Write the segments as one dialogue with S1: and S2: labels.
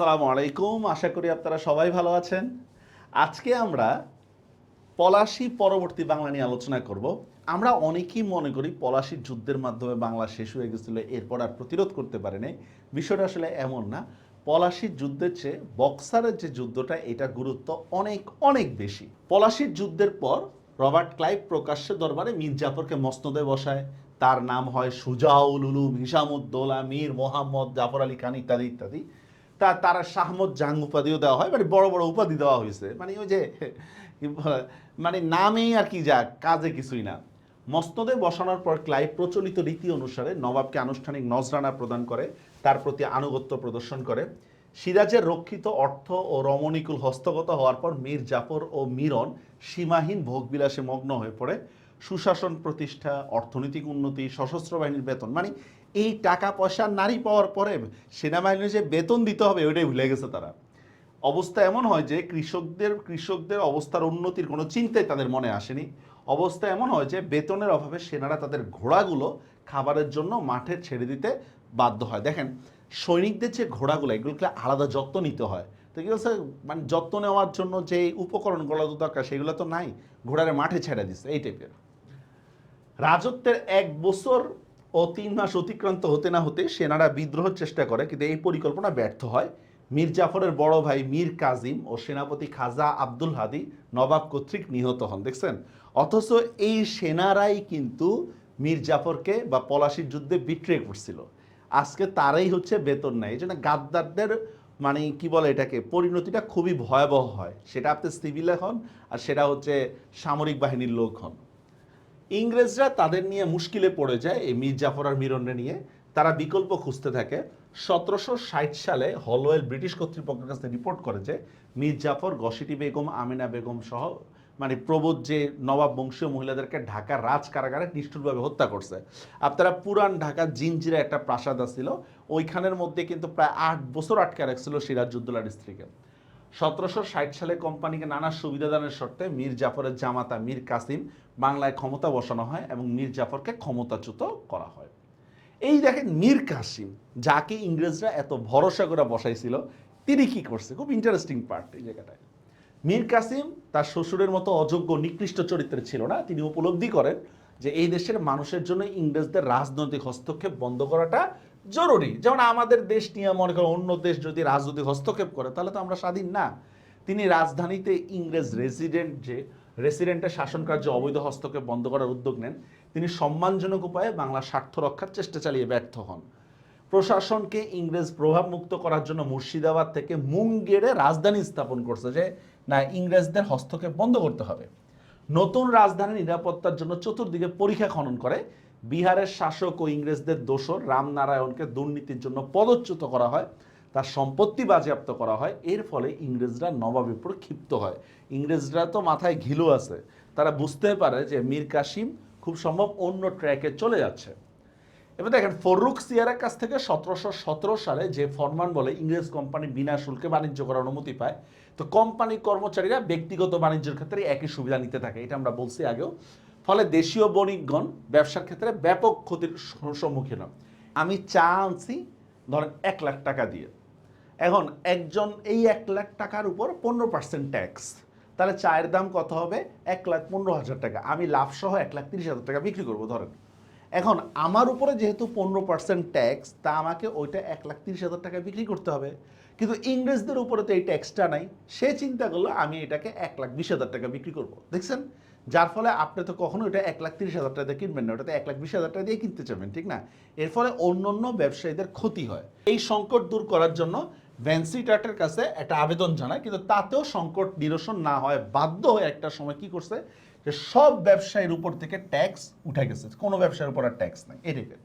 S1: আসসালামু আলাইকুম। আশা করি আপনারা সবাই ভালো আছেন। আজকে আমরা পলাশি পরবর্তী বাংলা নিয়ে আলোচনা করব। আমরা অনেকেই মনে করি পলাশির যুদ্ধের মাধ্যমে বাংলা শেষ হয়ে গেছিল, এরপর আর প্রতিরোধ করতে পারেনি। বিষয়টা আসলে এমন না। পলাশির যুদ্ধের চেয়ে বক্সারের যে যুদ্ধটা, এটা গুরুত্ব অনেক অনেক বেশি। পলাশির যুদ্ধের পর রবার্ট ক্লাইভ প্রকাশ্যে দরবারে মীর জাফরকে মসনদে বসায়। তার নাম হয় সুজাউল উলুম, হিসামুদ্দৌলা, মীর মোহাম্মদ, জাফর আলী খান ইত্যাদি ইত্যাদি। তা তারা শাহমদ জাং উপাধিও দেওয়া হয় মানে বড় বড় উপাধি দেওয়া হয়েছে। মানে ওই যে মানে নামেই আর কি যাক কাজে কিছুই না। মস্তদে বসানোর পর ক্লাই প্রচলিত রীতি অনুসারে নবাবকে আনুষ্ঠানিক নজরানা প্রদান করে, তার প্রতি আনুগত্য প্রদর্শন করে। সিরাজের রক্ষিত অর্থ ও রমণীকুল হস্তগত হওয়ার পর মীর জাফর ও মিরন সীমাহীন ভোগবিলাসে মগ্ন হয়ে পড়ে। সুশাসন প্রতিষ্ঠা, অর্থনৈতিক উন্নতি, সশস্ত্র বাহিনীর বেতন মানে এই টাকা পয়সা নারী পাওয়ার পরে সেনাবাহিনীর যে বেতন দিতে হবে, ওইটাই ভুলে গেছে তারা। অবস্থা এমন হয় যে কৃষকদের কৃষকদের অবস্থার উন্নতির কোনো চিন্তাই তাদের মনে আসেনি। অবস্থা এমন হয় যে বেতনের অভাবে সেনারা তাদের ঘোড়াগুলো খাবারের জন্য মাঠে ছেড়ে দিতে বাধ্য হয়। দেখেন সৈনিকদের যে ঘোড়াগুলো, এগুলোকে আলাদা যত্ন নিতে হয়। তো কি বলছে? মানে যত্ন নেওয়ার জন্য যে উপকরণগুলো দরকার, সেগুলো তো নাই। ঘোড়ারে মাঠে ছেড়ে দিচ্ছে এই টাইপের রাজত্বের এক বছর ও তিন মাস অতিক্রান্ত হতে না হতে সেনারা বিদ্রোহের চেষ্টা করে, কিন্তু এই পরিকল্পনা ব্যর্থ হয়। মীর জাফরের বড় ভাই মীর কাজিম ও সেনাপতি খাজা আব্দুল হাদি নবাব কর্তৃক নিহত হন, দেখছেন? অথচ এই সেনারাই কিন্তু মীর জাফরকে বা পলাশির যুদ্ধে বিট্রে করছিল। আজকে তারাই হচ্ছে বেতন নেয়। এই জন্য গাদ্দারদের মানে কি বলে এটাকে, পরিণতিটা খুবই ভয়াবহ হয়। সেটা আপনি সিভিলে হন আর সেটা হচ্ছে সামরিক বাহিনীর লোক হন। ইংরেজরা তাদের নিয়ে মুশকিলে পড়ে যায় এই মীর জাফর আর মিরনরে নিয়ে। তারা বিকল্প খুঁজতে থাকে। সতেরোশো ষাট সালে হলওয়েল ব্রিটিশ কর্তৃপক্ষের কাছে রিপোর্ট করে যে, মীর জাফর গসিটি বেগম, আমিনা বেগম সহ মানে প্রবোধ যে নবাব বংশীয় মহিলাদেরকে ঢাকা রাজ কারাগারে নিষ্ঠুরভাবে হত্যা করছে। আপনারা পুরান ঢাকা জিনজিরা একটা প্রাসাদ ছিল ওইখানের মধ্যে কিন্তু প্রায় আট বছর আটকে রাখছিল সিরাজউদ্দৌলার স্ত্রীকে। সতেরোশো ষাট সালে কোম্পানিকে নানা সুবিধাদানের শর্তে মীর জাফরের জামাতা মীর কাসিম বাংলায় ক্ষমতা বসানো হয় এবং মীর জাফরকে ক্ষমতাচ্যুত করা হয়। এই দেখেন মীর কাসিম, যাকে ইংরেজরা এত ভরসা করে বসাইছিল, তিনি কি করছে? খুব ইন্টারেস্টিং পার্ট এই জায়গাটায়। মীর কাসিম তার শ্বশুরের মতো অযোগ্য নিকৃষ্ট চরিত্রের ছিল না। তিনি উপলব্ধি করেন যে এই দেশের মানুষের জন্য ইংরেজদের রাজনৈতিক হস্তক্ষেপ বন্ধ করাটা জরুরি। যেমন আমাদের দেশ নিয়ে মনে করেন অন্য দেশ যদি রাজনৈতিক হস্তক্ষেপ করে, তাহলে তো আমরা স্বাধীন না। তিনি রাজধানীতে ইংরেজ রেসিডেন্ট যে, রেসিডেন্টের শাসন কার্য অবৈধ হস্তক্ষেপ বন্ধ করার উদ্যোগ নেন। তিনি সম্মানজনক উপায়ে বাংলার স্বার্থ রক্ষার চেষ্টা চালিয়ে ব্যর্থ হন। প্রশাসনকে ইংরেজ প্রভাবমুক্ত করার জন্য মুর্শিদাবাদ থেকে মুঙ্গেরে রাজধানী স্থাপন করছে যে, না, ইংরেজদের হস্তক্ষেপ বন্ধ করতে হবে। নতুন রাজধানী নিরাপত্তার জন্য চতুর্দিকে পরীক্ষা খনন করে। বিহারের শাসক ও ইংরেজদের দোসর রামনারায়ণকে দুর্নীতির জন্য পদচ্যুত করা হয়। তার সম্পত্তি বাজেয়াপ্ত করা হয়। এর ফলে ইংরেজরা নবাবের উপর ক্ষিপ্ত হয়। ইংরেজরা তো মাথায় ঘিলু আছে। তারা বুঝতে পারে যে, মীর কাসিম খুব সম্ভব অন্য ট্র্যাকে চলে যাচ্ছে। এবার দেখেন, ফরুক সিয়ারের কাছ থেকে সতেরোশো সতেরো সালে যে ফরমান বলে ইংরেজ কোম্পানি বিনা শুল্কে বাণিজ্য করার অনুমতি পায়, তো কোম্পানির কর্মচারীরা ব্যক্তিগত বাণিজ্যের ক্ষেত্রে একই সুবিধা নিতে থাকে, এটা আমরা বলছি আগেও। ফলে দেশীয় বণিকগণ ব্যবসার ক্ষেত্রে ব্যাপক ক্ষতির সম্মুখীন হয়। আমি চা আনছি, ধরেন এক লাখ টাকা দিয়ে। এখন একজন, এই এক লাখ টাকার উপর পনেরো পার্সেন্ট ট্যাক্স, তাহলে চায়ের দাম কত হবে? এক লাখ পনেরো হাজার টাকা। আমি লাভ সহ এক লাখ তিরিশ হাজার টাকা বিক্রি করব, ধরেন। এখন আমার উপরে যেহেতু পনেরো পার্সেন্ট ট্যাক্স তা আমাকে ওইটা এক লাখ তিরিশ হাজার টাকা বিক্রি করতে হবে। কিন্তু ইংরেজদের উপরে তো এই ট্যাক্সটা নাই, সে চিন্তা করল আমি এটাকে এক লাখ বিশ হাজার টাকা বিক্রি করব। দেখছেন? যার ফলে আপনি তো কখনো এটা এক লাখ তিরিশ হাজার টাকা দিয়ে কিনবেন না, ওটাতে এক লাখ বিশ হাজার টাকা দিয়ে কিনতে চাবেন ঠিক না? এর ফলে অন্য অন্য ব্যবসায়ীদের ক্ষতি হয়। এই সংকট দূর করার জন্য ভ্যান্সি টাটের কাছে একটা আবেদন জানায়, কিন্তু তাতেও সংকট নিরসন না হয়, বাধ্য হয়ে একটা সময় কি করছে? যে সব ব্যবসায়ীর উপর থেকে ট্যাক্স উঠে গেছে। কোনো ব্যবসায়ের উপর আর ট্যাক্স নাই। এটাকে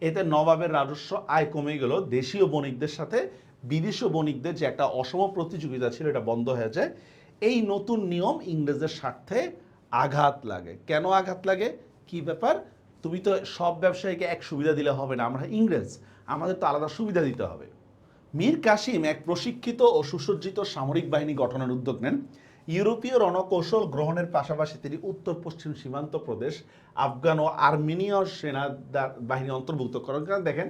S1: এতে নবাবের রাজস্ব আয় কমে গেল। দেশীয় বণিকদের সাথে বিদেশীয় বণিকদের যে একটা অসম প্রতিযোগিতা ছিল, এটা বন্ধ হয়ে যায়। এই নতুন নিয়ম ইংরেজদের স্বার্থে আঘাত লাগে। কেন আঘাত লাগে? কি ব্যাপার? তুমি তো সব ব্যবসায়ীকে এক সুবিধা দিলে হবে না। আমরা ইংরেজ, আমাদের তো আলাদা সুবিধা দিতে হবে। মীর কাসিম এক প্রশিক্ষিত ও সুসজ্জিত সামরিক বাহিনী গঠনের উদ্যোগ নেন। ইউরোপীয় রণকৌশল গ্রহণের পাশাপাশি তিনি উত্তর পশ্চিম সীমান্ত প্রদেশ, আফগান ও আর্মেনীয় সেনা বাহিনী অন্তর্ভুক্ত করেন। কারণ দেখেন,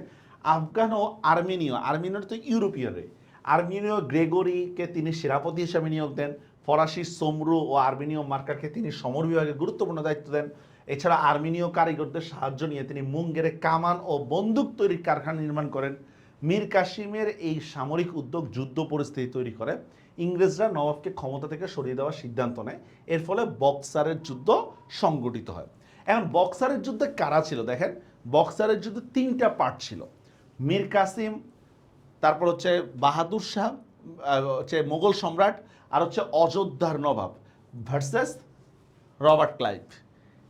S1: আফগান ও আর্মেনীয় আর্মেনীয় তো ইউরোপীয় রে। আর্মেনীয় গ্রেগরিকে তিনি সেনাপতি হিসেবে নিয়োগ দেন, ফরাসি সোমরু ও আর্মেনীয় মার্কারকে তিনি সমর বিভাগে গুরুত্বপূর্ণ দায়িত্ব দেন। এছাড়া আর্মেনীয় কারিগরদের সাহায্য নিয়ে তিনি মুঙ্গেরে কামান ও বন্দুক তৈরির কারখানা নির্মাণ করেন। মীর কাসিমের এই সামরিক উদ্যোগ যুদ্ধ পরিস্থিতি তৈরি করে। ইংরেজরা নবাবকে ক্ষমতা থেকে সরিয়ে দেওয়ার সিদ্ধান্ত নেয়। এর ফলে বক্সারের যুদ্ধ সংগঠিত হয়। এখন বক্সারের যুদ্ধে কারা ছিল দেখেন? বক্সারের যুদ্ধে তিনটা পার্ট ছিল। মীর কাসিম, তারপর হচ্ছে বাহাদুর শাহ হচ্ছে মোগল সম্রাট, আর হচ্ছে অযোধ্যার নবাব ভার্সেস রবার্ট ক্লাইভ।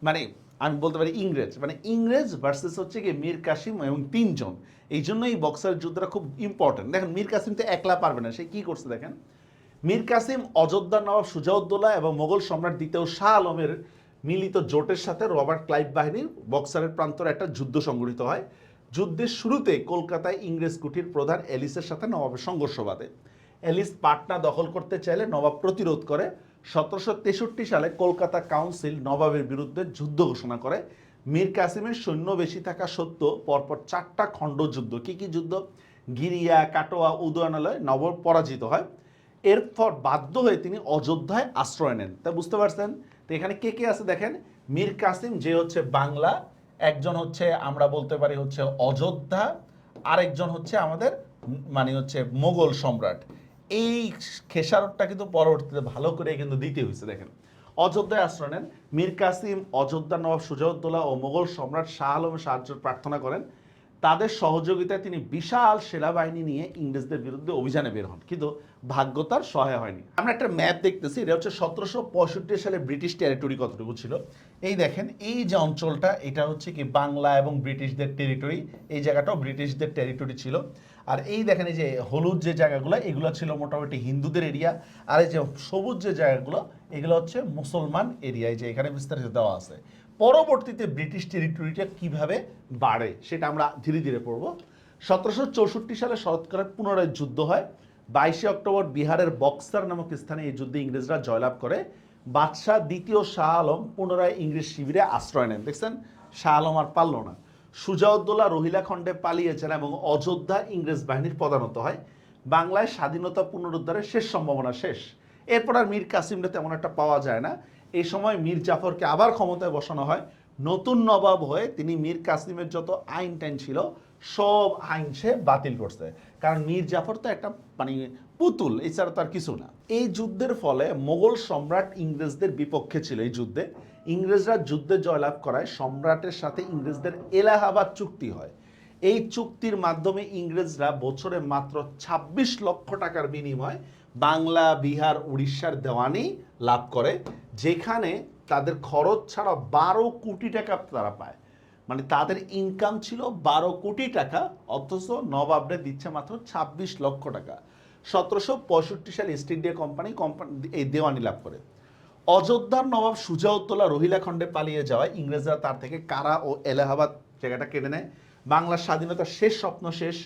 S1: মানে আমি বলতে পারি ইংরেজ। মানে ইংরেজ ভার্সেস হচ্ছে কি মীর কাসিম এবং তিনজন। এই জন্য এই বক্সারের যুদ্ধটা খুব ইম্পর্টেন্ট দেখেন মীর কাসিম তো একলা পারবে না। সে কি করছে দেখেন? মীর কাসিম, অযোধ্যা নবাব সুজাউদ্দৌলা এবং মোগল সম্রাট দ্বিতীয় শাহ আলমের মিলিত জোটের সাথে রবার্ট ক্লাইভ বাহিনীর বক্সারের প্রান্তরে একটা যুদ্ধ সংঘটিত হয়। যুদ্ধের শুরুতে কলকাতায় ইংরেজ কুঠির প্রধান এলিসের সাথে নবাবের সংঘর্ষ বাধে। এলিস পাটনা দখল করতে চাইলে নবাব প্রতিরোধ করে। সতেরোশো তেষট্টি সালে কলকাতা কাউন্সিল নবাবের বিরুদ্ধে যুদ্ধ ঘোষণা করে। মীর কাসিমের সৈন্য বেশি থাকা সত্ত্বেও পরপর চারটা খণ্ড যুদ্ধ। কি কি যুদ্ধ? গিরিয়া, কাটোয়া, উদয়নালয় নবাব পরাজিত হয়। এরপর বাধ্য হয়ে তিনি অযোধ্যায় আশ্রয় নেন। তা বুঝতে পারছেন? তো এখানে কে কে আছে দেখেন? মীর কাসিম, যে হচ্ছে বাংলা, একজন হচ্ছে আমরা বলতে পারি হচ্ছে অযোধ্যা, আরেকজন হচ্ছে আমাদের মানে হচ্ছে মোগল সম্রাট। এই খেসারতটা কিন্তু পরবর্তীতে ভালো করে কিন্তু দিতে হয়েছে, দেখেন। অযোধ্যায় আশ্রয় নেন। মীর কাসিম, অযোধ্যা নবাব সুজাউদ্দৌলা ও মোগল সম্রাট শাহ আলমের সাহায্য প্রার্থনা করেন। তাদের সহযোগিতায় তিনি বিশাল সেনাবাহিনী নিয়ে ইংরেজদের বিরুদ্ধে অভিযানে বের হন। কিন্তু ভাগ্য তার সহায় হয়নি। আমরা একটা ম্যাপ দেখতেছি, এটা হচ্ছে সতেরোশো পঁয়ষট্টি সালে ব্রিটিশ টেরিটরি কতটুকু ছিল? এই দেখেন, এই যে অঞ্চলটা, এটা হচ্ছে কি বাংলা এবং ব্রিটিশদের টেরিটরি এই জায়গাটাও ব্রিটিশদের টেরিটরি ছিল। আর এই দেখেন, এই যে হলুদ যে জায়গাগুলো, এগুলো ছিল মোটামুটি হিন্দুদের এরিয়া আর এই যে সবুজ যে জায়গাগুলো, এগুলো হচ্ছে মুসলমান এরিয়া এই যে এখানে বিস্তারিত দেওয়া আছে। পরবর্তীতে ব্রিটিশ টেরিটরিটা কীভাবে বাড়ে সেটা আমরা ধীরে ধীরে পড়ব। সতেরোশো চৌষট্টি সালে শরৎকালের পুনরায় যুদ্ধ হয়। বাইশে অক্টোবর বিহারের বক্সার নামক স্থানে এই যুদ্ধে ইংরেজরা জয়লাভ করে। বাদশাহ দ্বিতীয় শাহ আলম পুনরায় ইংরেজ শিবিরে আশ্রয় নেন। দেখছেন, শাহ আলম আর পারল না। সুজাউদ্দৌলা রহিলা খণ্ডে পালিয়েছেন এবং অযোধ্যা ইংরেজ বাহিনীর পদানত হয়। বাংলায় স্বাধীনতা পুনরুদ্ধারের শেষ সম্ভাবনা শেষ। এরপর আর মীর কাসিমটা তেমন একটা পাওয়া যায় না। এই সময় মীর জাফরকে আবার ক্ষমতায় বসানো হয়। নতুন নবাব হয়ে তিনি মীর কাসিমের যত আইন টাইন ছিল, সব আইন সে বাতিল করছে। কারণ মীর জাফর তো একটা মানে পুতুল এছাড়া তার কিছু না। এই যুদ্ধের ফলে মোগল সম্রাট ইংরেজদের বিপক্ষে ছিল এই যুদ্ধে। ইংরেজরা যুদ্ধে জয়লাভ করায় সম্রাটের সাথে ইংরেজদের এলাহাবাদ চুক্তি হয়। এই চুক্তির মাধ্যমে ইংরেজরা বছরে মাত্র ২৬ লক্ষ টাকার বিনিময় বাংলা, বিহার, উড়িষ্যার দেওয়ানি লাভ করে, যেখানে তাদের খরচ ছাড়া বারো কোটি টাকা তারা পায়। মানে তাদের ইনকাম ছিল বারো কোটি টাকা, অথচ নবাবরে দিচ্ছে মাত্র ২৬ লক্ষ টাকা। সতেরোশো পঁয়ষট্টি সালে ইস্ট ইন্ডিয়া কোম্পানি কোম্পানি এই দেওয়ানি লাভ করে। অযোধ্যার নবাব সুজাউদ্দৌলা রহিলা খণ্ডে পালিয়ে যাওয়ায় ইংরেজরা তার থেকে কারা ও এলাহাবাদ জায়গাটা কেড়ে নেয়? বাংলার স্বাধীনতার শেষ স্বপ্ন শেষ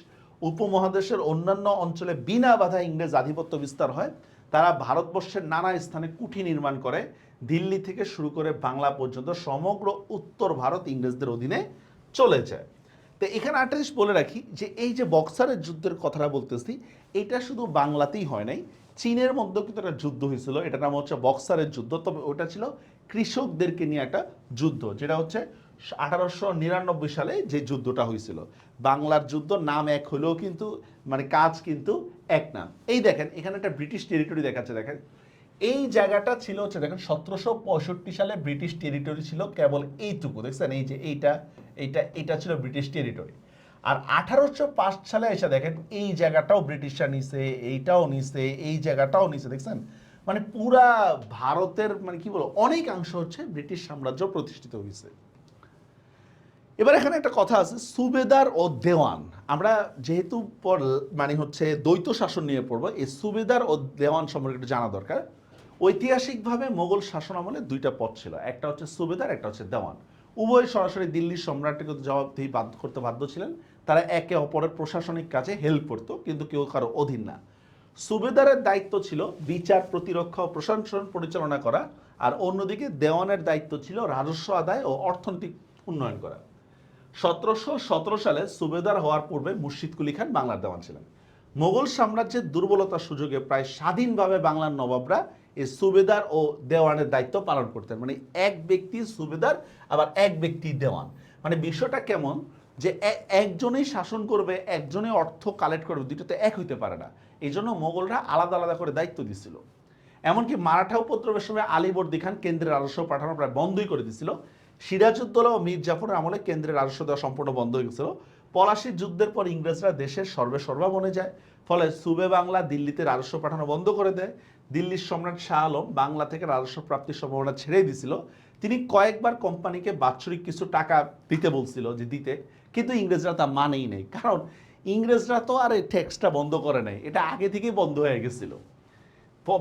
S1: উপমহাদেশের অন্যান্য অঞ্চলে বিনা বাধা ইংরেজ আধিপত্য বিস্তার হয়। তারা ভারতবর্ষের নানা স্থানে কুঠি নির্মাণ করে। দিল্লি থেকে শুরু করে বাংলা পর্যন্ত সমগ্র উত্তর ভারত ইংরেজদের অধীনে চলে যায় তো এখানে জিনিস বলে রাখি যে, এই যে বক্সারের যুদ্ধের কথাটা বলতেছি, এটা শুধু বাংলাতেই হয় নাই। চীনের মধ্যেও কিন্তু একটা যুদ্ধ হয়েছিল। এটার নাম হচ্ছে বক্সারের যুদ্ধ। তবে ওটা ছিল কৃষকদেরকে নিয়ে একটা যুদ্ধ, যেটা হচ্ছে আঠারোশো নিরানব্বই সালে যে যুদ্ধটা হয়েছিল, বাংলার যুদ্ধ নাম এক হলেও কিন্তু মানে কাজ কিন্তু এক না। এই দেখেন, এখানে একটা ব্রিটিশ টেরিটরি দেখাচ্ছে, দেখেন। এই জায়গাটা ছিল হচ্ছে, দেখেন, সতেরোশো পঁয়ষট্টি সালে ব্রিটিশ টেরিটরি ছিল কেবল এইটুকু, দেখছেন? এই যে এইটা এইটা এটা ছিল ব্রিটিশ টেরিটরি আর আঠারোশো পাঁচ সালে এসে দেখেন, এই জায়গাটাও ব্রিটিশরা নিছে, এইটাও নিছে, এই জায়গাটাও নিছে, দেখছেন? মানে পুরা ভারতের মানে কি বলব, অনেকাংশ হচ্ছে ব্রিটিশ সাম্রাজ্য প্রতিষ্ঠিত হয়েছে। এবার এখানে একটা কথা আছে, সুবেদার ও দেওয়ান। আমরা যেহেতু পর মানে হচ্ছে দ্বৈত শাসন নিয়ে পড়ব, এই সুবেদার ও দেওয়ান সম্পর্কে একটু জানা দরকার। ঐতিহাসিকভাবে মোগল শাসন আমলে দুইটা পথ ছিল, একটা হচ্ছে সুবেদার, একটা হচ্ছে দেওয়ান। উভয় সরাসরি দিল্লির সম্রাটকে জবাবদিহি বাধ্য করতে বাধ্য ছিলেন। তারা একে অপরের প্রশাসনিক কাজে হেল্প করতো, কিন্তু কেউ কারও অধীন না। সুবেদারের দায়িত্ব ছিল বিচার, প্রতিরক্ষা ও প্রশাসন পরিচালনা করা, আর অন্যদিকে দেওয়ানের দায়িত্ব ছিল রাজস্ব আদায় ও অর্থনৈতিক উন্নয়ন করা। সতেরোশো সতেরো সালে সুবেদার হওয়ার পূর্বে মুর্শিদ কুলি খান বাংলার দেওয়ান ছিলেন। মোগল সাম্রাজ্যের দুর্বলতার সুযোগে প্রায় স্বাধীনভাবে বাংলার নবাবরা এই সুবেদার ও দেওয়ানের দায়িত্ব পালন করতেন। মানে এক ব্যক্তি সুবেদার, আবার এক ব্যক্তি দেওয়ান। মানে বিষয়টা কেমন যে একজনেই শাসন করবে একজনই অর্থ কালেক্ট করবে দুটো তো এক হইতে পারে না। এই জন্য মোগলরা আলাদা আলাদা করে দায়িত্ব দিছিল। এমনকি মারাঠা উপদ্রবের সময় আলিবর্দি খান কেন্দ্রের রাজস্ব পাঠানো প্রায় বন্ধই করে দিছিল। সিরাজউদ্দৌলা ও মীর জাফরের আমলে কেন্দ্রের রাজস্ব দেওয়া সম্পূর্ণ বন্ধ হয়ে গেছিল। পলাশির যুদ্ধের পর ইংরেজরা দেশের সর্বে সর্বা বনে যায়। ফলে সুবে বাংলা দিল্লিতে রাজস্ব পাঠানো বন্ধ করে দেয়। দিল্লির সম্রাট শাহ আলম বাংলা থেকে রাজস্ব প্রাপ্তির সম্ভাবনা ছেড়ে দিছিল। তিনি কয়েকবার কোম্পানিকে বাৎসরিক কিছু টাকা দিতে বলছিল যে দিতে, কিন্তু ইংরেজরা তা মানেই নেই। কারণ ইংরেজরা তো আর এই ট্যাক্সটা বন্ধ করে নাই এটা আগে থেকেই বন্ধ হয়ে গেছিল।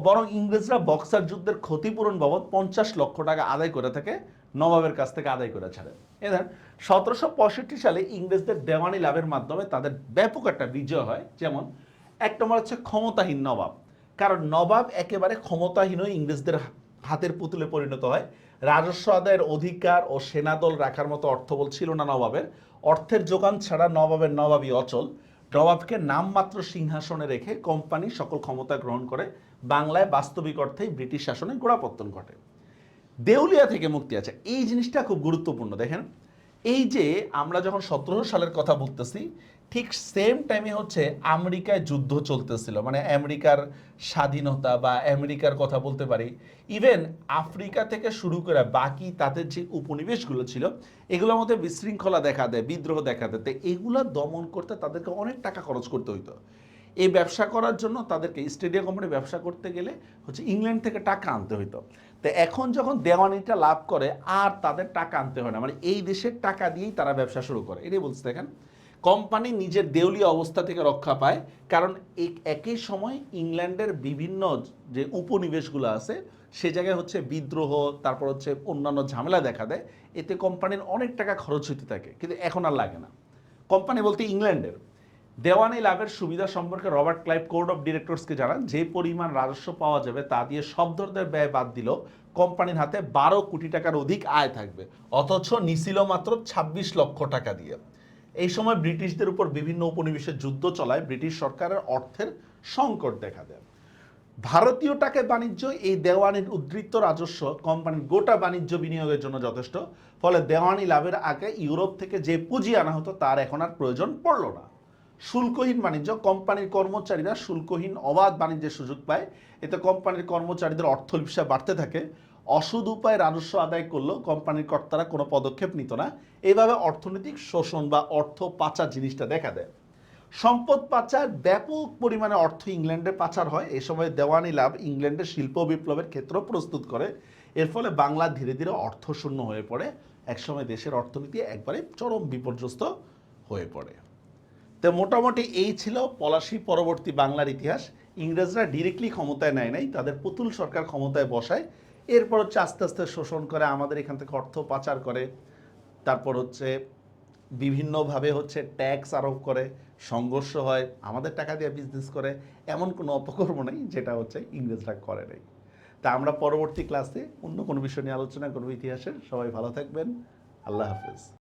S1: বরং ইংরেজরা বক্সার যুদ্ধের ক্ষতিপূরণ বাবদ পঞ্চাশ লক্ষ টাকা আদায় করে থাকে। নবাবের কাছ থেকে আদায় করে ছাড়ে এদের সতেরোশো পঁয়ষট্টি সালে ইংরেজদের দেওয়ানি লাভের মাধ্যমে তাদের ব্যাপক একটা বিজয় হয়। যেমন, এক নম্বর হচ্ছে ক্ষমতাহীন নবাব। কারণ নবাব একেবারে ক্ষমতাহীন ইংরেজদের হাতের পুতুলে পরিণত হয়। রাজস্ব আদায়ের অধিকার ও সেনাদল রাখার মতো অর্থবল ছিল না নবাবের। অর্থের যোগান ছাড়া নবাবের নবাবই অচল। নবাবকে নামমাত্র সিংহাসনে রেখে কোম্পানি সকল ক্ষমতা গ্রহণ করে বাংলায় বাস্তবিক অর্থেই ব্রিটিশ শাসনে গোড়াপত্তন ঘটে। দেউলিয়া থেকে মুক্তি আছে। এই জিনিসটা খুব গুরুত্বপূর্ণ, দেখেন। এই যে আমরা যখন সতেরোশো সালের কথা বলতেছি, ঠিক সেম টাইমে হচ্ছে আমেরিকায় যুদ্ধ চলতেছিল। মানে আমেরিকার স্বাধীনতা বা আমেরিকার কথা বলতে পারি। ইভেন আফ্রিকা থেকে শুরু করে বাকি তাদের যে উপনিবেশগুলো ছিল, এগুলোর মধ্যে বিশৃঙ্খলা দেখা দেয়, বিদ্রোহ দেখা দেয়। তো এগুলো দমন করতে তাদেরকে অনেক টাকা খরচ করতে হইতো। এই ব্যবসা করার জন্য তাদেরকে স্টেডিয়াম কোম্পানি ব্যবসা করতে গেলে হচ্ছে ইংল্যান্ড থেকে টাকা আনতে হইতো। তো এখন যখন দেওয়ানিটা লাভ করে, আর তাদের টাকা আনতে হয় না। মানে এই দেশের টাকা দিয়েই তারা ব্যবসা শুরু করে। এটাই বলছে দেখেন, কোম্পানি নিজের দেউলিয়া অবস্থা থেকে রক্ষা পায়, কারণ এক, একই সময় ইংল্যান্ডের বিভিন্ন যে উপনিবেশগুলো আছে, সে জায়গায় হচ্ছে বিদ্রোহ, তারপর হচ্ছে অন্যান্য ঝামেলা দেখা দেয়। এতে কোম্পানির অনেক টাকা খরচ হইতে থাকে, কিন্তু এখন আর লাগে না। কোম্পানি বলতে ইংল্যান্ডের। দেওয়ানি লাভের সুবিধা সম্পর্কে রবার্ট ক্লাইভ কোর্ট অফ ডিরেক্টরসকে জানান, যে পরিমাণ রাজস্ব পাওয়া যাবে তা দিয়ে সব ধরনের ব্যয় বাদ দিল কোম্পানির হাতে বারো কোটি টাকার অধিক আয় থাকবে, অথচ নিছিল মাত্র ২৬ লক্ষ টাকা দিয়ে। এই সময় ব্রিটিশদের উপর বিভিন্ন উপনিবেশের যুদ্ধ চলায় ব্রিটিশ সরকারের অর্থের সংকট দেখা দেয়। ভারতীয় টাকায় বাণিজ্য, এই দেওয়ানির উদ্ধৃত রাজস্ব কোম্পানির গোটা বাণিজ্য বিনিয়োগের জন্য যথেষ্ট, ফলে দেওয়ানি লাভের আগে ইউরোপ থেকে যে পুঁজি আনা হতো তার এখন আর প্রয়োজন পড়ল না। শুল্কহীন বাণিজ্য, কোম্পানির কর্মচারীরা শুল্কহীন অবাধ বাণিজ্যের সুযোগ পায়। এতে কোম্পানির কর্মচারীদের অর্থ ব্যবসা বাড়তে থাকে। অসুদ উপায় রাজস্ব আদায় করলেও কোম্পানির কর্তারা কোনো পদক্ষেপ নিত না। এইভাবে অর্থনৈতিক শোষণ বা অর্থ পাচার জিনিসটা দেখা দেয়। সম্পদ পাচার ব্যাপক পরিমাণে অর্থ ইংল্যান্ডে পাচার হয়। এই সময় দেওয়ানি লাভ ইংল্যান্ডের শিল্প বিপ্লবের ক্ষেত্র প্রস্তুত করে। এর ফলে বাংলা ধীরে ধীরে অর্থশূন্য হয়ে পড়ে। একসময় দেশের অর্থনীতি একবারে চরম বিপর্যস্ত হয়ে পড়ে। তো মোটামুটি এই ছিল পলাশি পরবর্তী বাংলার ইতিহাস। ইংরেজরা ডিরেক্টলি ক্ষমতায় নেয় নাই, তাদের পুতুল সরকার ক্ষমতায় বসায়। এরপর হচ্ছে আস্তে আস্তে শোষণ করে আমাদের এখান থেকে অর্থ পাচার করে। তারপর হচ্ছে বিভিন্নভাবে হচ্ছে ট্যাক্স আরোপ করে, সংঘর্ষ হয়, আমাদের টাকা দিয়ে বিজনেস করে। এমন কোনো অপকর্ম নেই যেটা হচ্ছে ইংরেজরা করে নাই। তা আমরা পরবর্তী ক্লাসে অন্য কোনো বিষয় নিয়ে আলোচনা করব ইতিহাসের। সবাই ভালো থাকবেন। আল্লাহ হাফেজ।